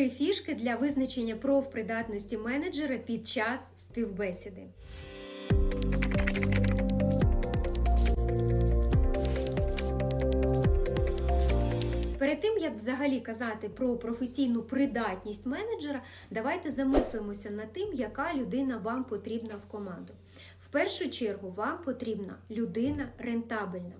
Три фішки для визначення профпридатності менеджера під час співбесіди. Перед тим як взагалі казати про професійну придатність менеджера, давайте замислимося над тим, яка людина вам потрібна в команду. В першу чергу вам потрібна людина рентабельна,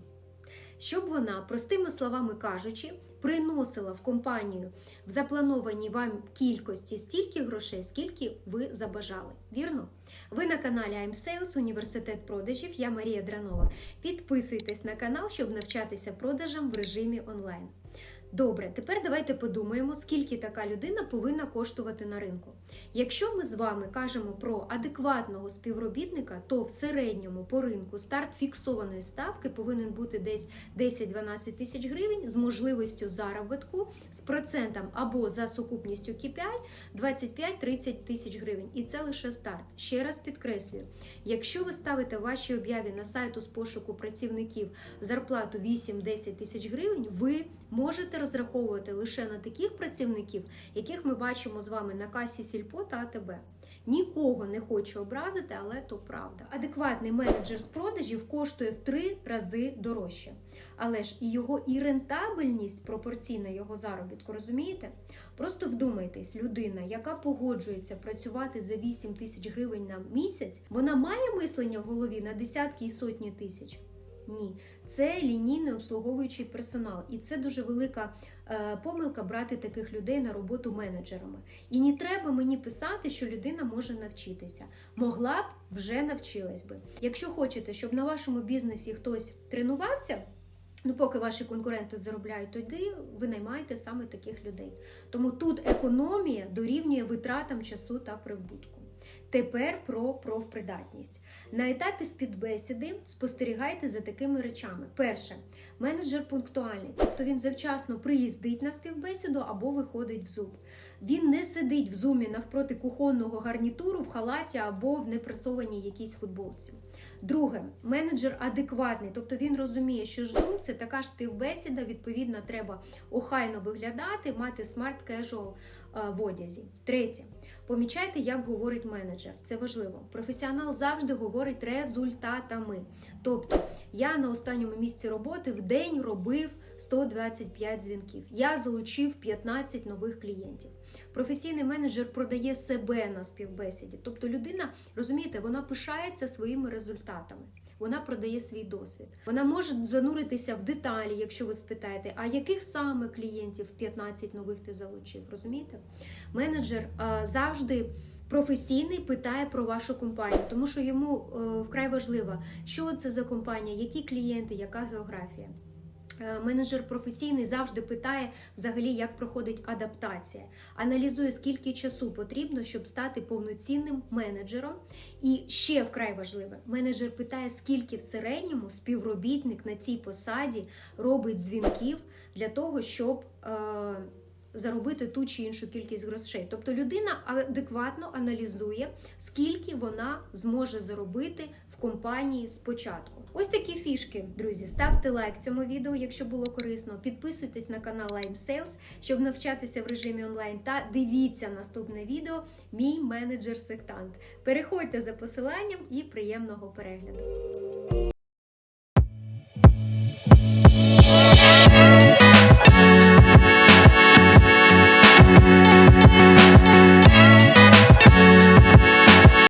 щоб вона, простими словами кажучи, приносила в компанію в запланованій вам кількості стільки грошей, скільки ви забажали. Вірно? Ви на каналі I'm Sales, університет продажів. Я Марія Дранова. Підписуйтесь на канал, щоб навчатися продажам в режимі онлайн. Добре, тепер давайте подумаємо, скільки така людина повинна коштувати на ринку. Якщо ми з вами кажемо про адекватного співробітника, то в середньому по ринку старт фіксованої ставки повинен бути десь 10-12 тисяч гривень з можливістю заробітку з процентом або за сукупністю KPI 25-30 тисяч гривень. І це лише старт. Ще раз підкреслюю: якщо ви ставите в вашій об'яві на сайту з пошуку працівників зарплату 8-10 тисяч гривень, ви можете розраховувати лише на таких працівників, яких ми бачимо з вами на касі Сільпо та АТБ. Нікого не хочу образити, але то правда. Адекватний менеджер з продажів коштує в три рази дорожче. Але ж і його і рентабельність пропорційна його заробітку, розумієте? Просто вдумайтесь, людина, яка погоджується працювати за 8 тисяч гривень на місяць, вона має мислення в голові на десятки і сотні тисяч. Ні, це лінійний обслуговуючий персонал, і це дуже велика е, помилка брати таких людей на роботу менеджерами. І не треба мені писати, що людина може навчитися. Могла б вже навчилась би. Якщо хочете, щоб на вашому бізнесі хтось тренувався. Ну, поки ваші конкуренти заробляють, тоді ви наймаєте саме таких людей. Тому тут економія дорівнює витратам часу та прибутку. Тепер про профпридатність. На етапі співбесіди спостерігайте за такими речами. Перше, менеджер пунктуальний, тобто він завчасно приїздить на співбесіду або виходить в зуб. Він не сидить в зумі навпроти кухонного гарнітуру в халаті або в непресованій якійсь футболці. Друге, менеджер адекватний, тобто він розуміє, що ж Zoom – це така ж співбесіда, відповідно, треба охайно виглядати, мати смарт кежуал в одязі. Третє, помічайте, як говорить менеджер. Це важливо. Професіонал завжди говорить результатами. Тобто, я на останньому місці роботи в день робив 125 дзвінків. Я залучив 15 нових клієнтів. Професійний менеджер продає себе на співбесіді. Тобто людина, розумієте, вона пишається своїми результатами. Вона продає свій досвід. Вона може зануритися в деталі, якщо ви спитаєте, а яких саме клієнтів 15 нових ти залучив? Розумієте? Менеджер а, завжди. Професійний питає про вашу компанію, тому що йому е, вкрай важливо, що це за компанія, які клієнти, яка географія. Е, менеджер професійний завжди питає взагалі, як проходить адаптація, аналізує, скільки часу потрібно, щоб стати повноцінним менеджером. І ще вкрай важливе, менеджер питає, скільки в середньому співробітник на цій посаді робить дзвінків для того, щоб. Е заробити ту чи іншу кількість грошей. Тобто людина адекватно аналізує, скільки вона зможе заробити в компанії спочатку. Ось такі фішки, друзі. Ставте лайк цьому відео, якщо було корисно. Підписуйтесь на канал Lime Sales, щоб навчатися в режимі онлайн. Та дивіться наступне відео Мій менеджер-сектант. Переходьте за посиланням і приємного перегляду.